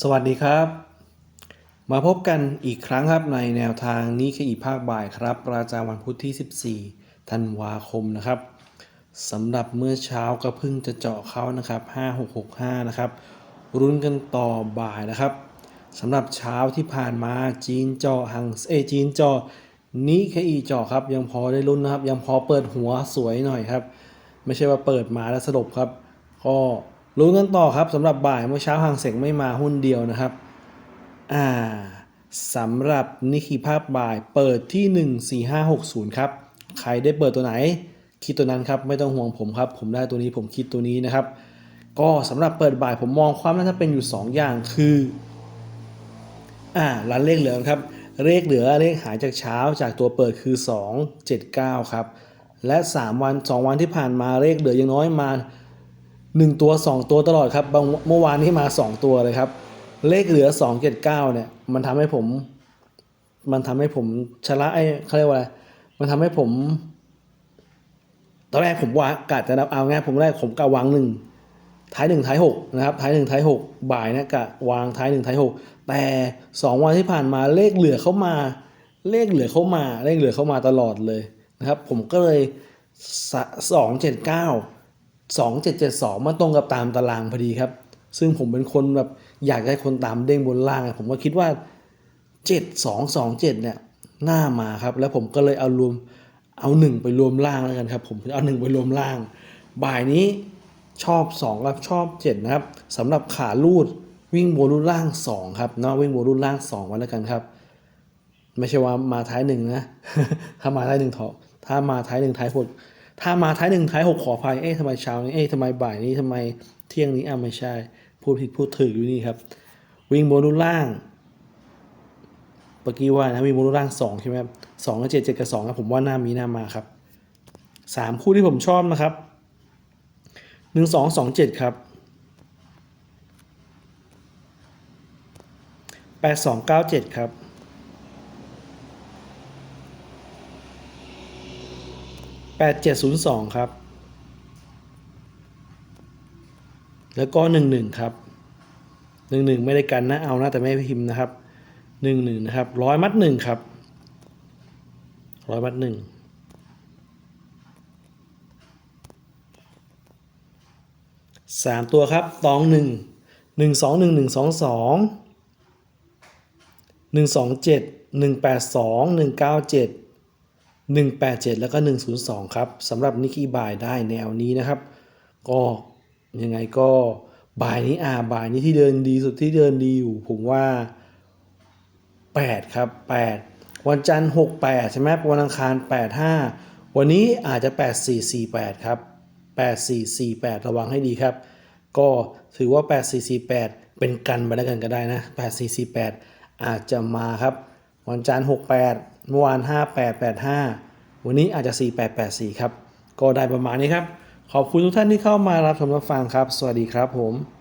สวัสดีครับ มาพบกันอีกครั้งครับในแนวทางนี้คืออีภาคบ่ายครับ ประจำวันพุธที่ 14 ธันวาคมนะครับสำหรับเมื่อเช้าก็เพิ่งจะเจาะเขานะครับ 5665 นะครับ รุ้นกันต่อบ่ายนะครับสำหรับเช้าที่ผ่านมาจีนเจาะหังเอจีนเจาะนี้คอีเจาะครับ ยังพอได้ลุ้นนะครับ ยังพอเปิดหัวสวยหน่อยครับ ไม่ใช่ว่าเปิดมาแล้วสลบครับ ก็ ลุ้นกันต่อครับสำหรับบ่ายเมื่อเช้าหางเสงไม่มาหุ้นเดียวนะครับ อ่าสำหรับนิคีภาพบ่ายเปิดที่ 14560 ครับ ใครได้เปิดตัวไหน คิดตัวนั้นครับ ไม่ต้องห่วงผมครับ ผมได้ตัวนี้ผมคิดตัวนี้นะครับ ก็สำหรับเปิดบ่ายผมมองความน่าจะเป็นอยู่ 2 อย่างคือ อ่าร้านเลขเหลือครับ เลขเหลือเลขหายจากเช้าจากตัวเปิดคือ 279 ครับ และ 3 วัน 2 วันที่ผ่านมาเลขเหลือยังน้อยมา 1 ตัว 2 ตัวตลอดครับบางเมื่อวานนี้มา 2 ตัวเลยครับ เลขเหลือ 279 เนี่ย มันทำให้ผม มันทำให้ผมชนะไอ้เขาเรียกว่าอะไรมันทำให้ผม ตอนแรกผมว่ากะจะนับเอาง่ายผมแรกผมกะวางหนึ่งท้ายหนึ่งท้ายหกนะครับท้ายหนึ่งท้ายหกบ่ายนะกะวางท้ายหนึ่งท้ายหกแต่สองวันที่ผ่านมาเลขเหลือเข้ามา เลขเหลือเข้ามา เลขเหลือเข้ามาตลอดเลยนะครับ ผมก็เลยสองเจ็ดเก้า สองเจ็ดเจ็ดสองมันตรงกับตามตารางพอดีครับ ซึ่งผมเป็นคนแบบอยากให้คนตามเด้งบนล่าง ผมก็คิดว่าเจ็ดสองสองเจ็ดเนี่ยหน้ามาครับ แล้วผมก็เลยเอารวมเอาหนึ่งไปรวมล่างแล้วกันครับ ผมเอาหนึ่งไปรวมล่าง บ่ายนี้ชอบ 2 กับชอบ 7 นะครับสำหรับขาลูดวิ่งโบลูล่าง 2 ครับเนาะวิ่งโบลูล่าง2วันแล้วกันครับ ไม่ใช่ว่ามาท้ายหนึ่งนะ ถ้ามาท้ายหนึ่งถอถ้ามาท้ายหนึ่งท้ายหก ถ้ามาท้ายหนึ่งท้ายหกขออภัยเอ๊ะทำไมเช้านี้เอ๊ะทำไมบ่ายนี้ทำไมเที่ยงนี้อะไม่ใช่ พูดผิดพูดถูกอยู่นี่ครับ วิ่งโบลูล่างเมื่อกี้ว่านะวิ่งโบลูล่าง2ใช่ไหมครับสองกับเจ็ดเจ็ดกับสองครับผมว่าหน้ามีหน้ามาครับสามคู่ที่ผมชอบนะครับหนึ่งสองสองเจ็ดครับแปดสองเก้าเจ็ดครับ แปดเจ็ดศูนย์สองครับ แล้วก็หนึ่งหนึ่งครับหนึ่งหนึ่งไม่ได้กันนะเอานะแต่ไม่พิมพ์นะครับหนึ่งหนึ่งนะครับร้อยมัดหนึ่งครับร้อยมัดหนึ่งสามตัวครับตองหนึ่งหนึ่งสองหนึ่งหนึ่งสองสองหนึ่งสองเจ็ดหนึ่งแปดสองหนึ่งเก้าเจ็ด หนึ่งแปดเจ็ดแล้วก็หนึ่งศูนย์สองครับสำหรับนิกกี้บายได้แนวนี้นะครับ ก็ยังไงก็บ่ายนี้อ่าบ่ายนี้ที่เดินดีสุดที่เดินดีอยู่ ผมว่า 8 ครับ 8 วันจันทร์ 68 ใช่ไหมวันอังคาร 85 วันนี้อาจจะ 8448 ครับ 8448 ระวังให้ดีครับ ก็ถือว่า 8448 เป็นกันไปแล้วกันก็ได้นะ 8448 อาจจะมาครับ วันจันทร์ 68 เมื่อวาน 5885 วันนี้อาจจะ 4884 ครับ ก็ได้ประมาณนี้ครับ ขอบคุณทุกท่านที่เข้ามารับชมรับฟังครับ สวัสดีครับผม